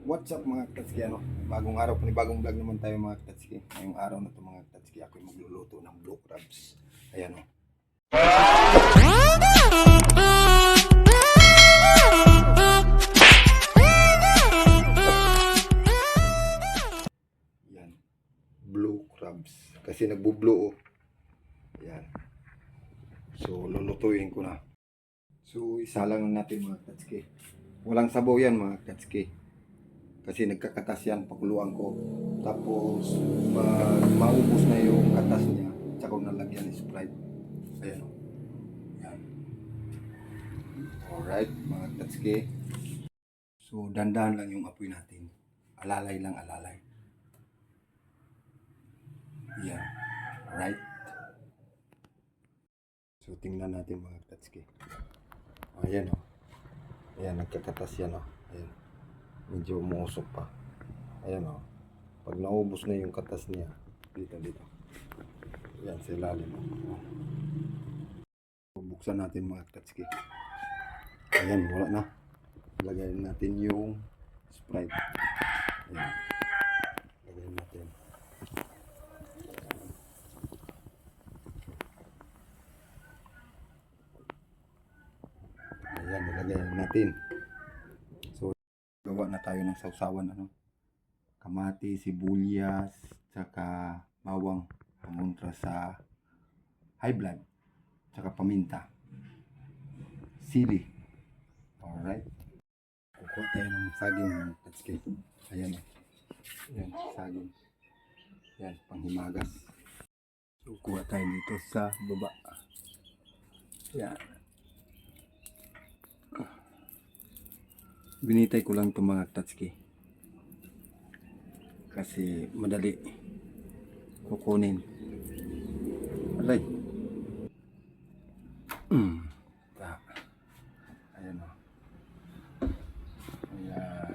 What's up mga Tatsuki? Ano? Bagong araw, panibagong vlog naman tayo mga Tatsuki. Ngayong araw na to mga Tatsuki, ako yung magluluto ng blue crabs. Ayan o. Yan. Blue crabs. Kasi nagbo-blue oh. Yan. So, lulutuin ko na. So, isa lang natin mga Tatsuki. Walang sabaw yan mga Katsuki. Kasi nagkakatas yan, pakuluan ko. Tapos, pag maubos na yung katas niya, tsaka ko nalagyan ng Sprite. Ayan o. Yan. Alright, mga Katsuki. So, dandahan lang yung apoy natin. Alalay lang, alalay. Yan. Alright. So, tingnan natin mga Katsuki. Ayan o. Ayan, nagkakatas yan o. Ayan. Medyo umuusok pa. Ayan o. Pag naubos na yung katas niya, dito, dito. Ayan, sa ilalim. o. Bubuksan natin mga katski. Ayan, wala na. Lagayin natin yung Sprite. Ayan. Lagayin natin. Ayan, nilagay natin. Gawa na tayo ng sausawan, ano? Kamati, sibuyas, tsaka bawang pamuntra sa high blood, tsaka paminta. Sili. Alright. Kukuha tayo ng saging ng tatski. Ayan. oh. Ayan, saging. Ayan, panghimagas. So, kuha tayo dito sa baba. Ayan. Binitay ko lang itong mga tatski. Kasi madali kukunin. Aray. Mm. Ayan o. Ayan.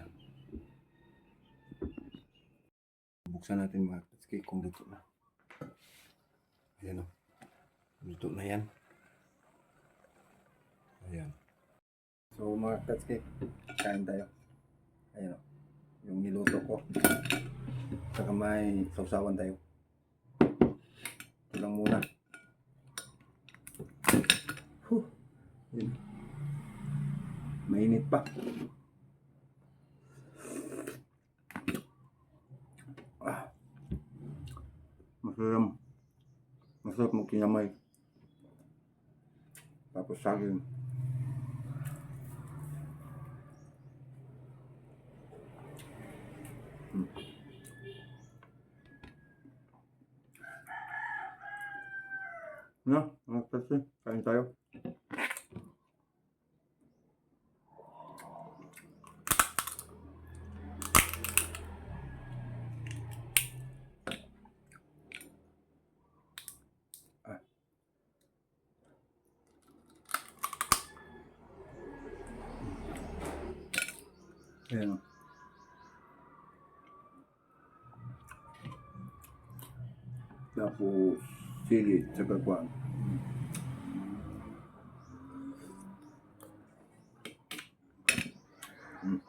Buksan natin mga tatski kung luto na. Ayan o. Luto na yan. Ayan. So mga katski, kain tayo. Ayan o. Yung niluto ko. Saka may sausawan tayo. Ito lang muna. Huh. Mainit pa. Ah. Masarap. Masarap magkinamay. Tapos saging. Na, mga kasi, kain tayo. Ayan. Tapos, sili, tsaka kwan. Mm.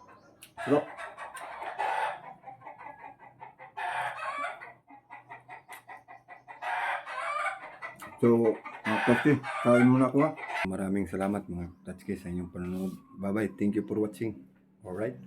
So, mga Tatsuki, kain muna ako ha. Maraming salamat mga Tatsuki sa inyong panonood. Bye-bye. Thank you for watching. Alright?